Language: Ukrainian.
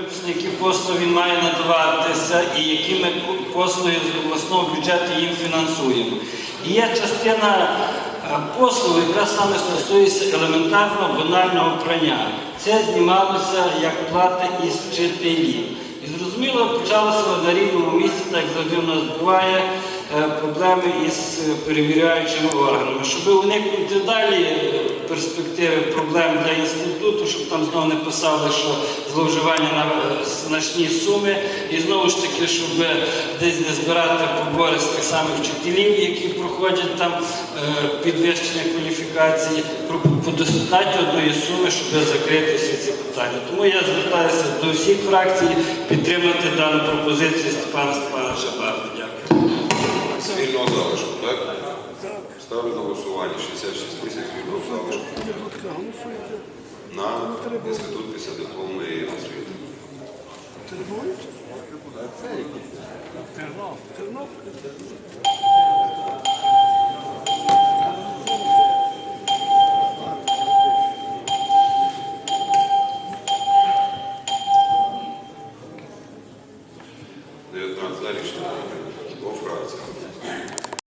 виписано, які послуги він має надаватися і які ми послуги з обласного бюджету їм фінансуємо. І є частина е, послуг, яка саме стосується елементарного банального прання. Це знімалося як плата із вчителів. І зрозуміло, почалося на рівному місці, так завжди в нас буває, е, із е, перевіряючими органами. Щоб уникнути далі е, перспективи проблем для інституту, щоб там знову не писали, що зловживання на е, значні суми, і знову ж таки, щоб десь не збирати побори з тих самих вчителів, які проходять там підвищення кваліфікації, по достатньо одної суми, щоб закрити всі ці питання. Тому я звертаюся до всіх фракцій підтримати дану пропозицію Степана Степановича Барна. Так? Ставлю на голосування 66 тисяч залишку на інститут післядипломної освіти. Дев'ятнадцять за рішення.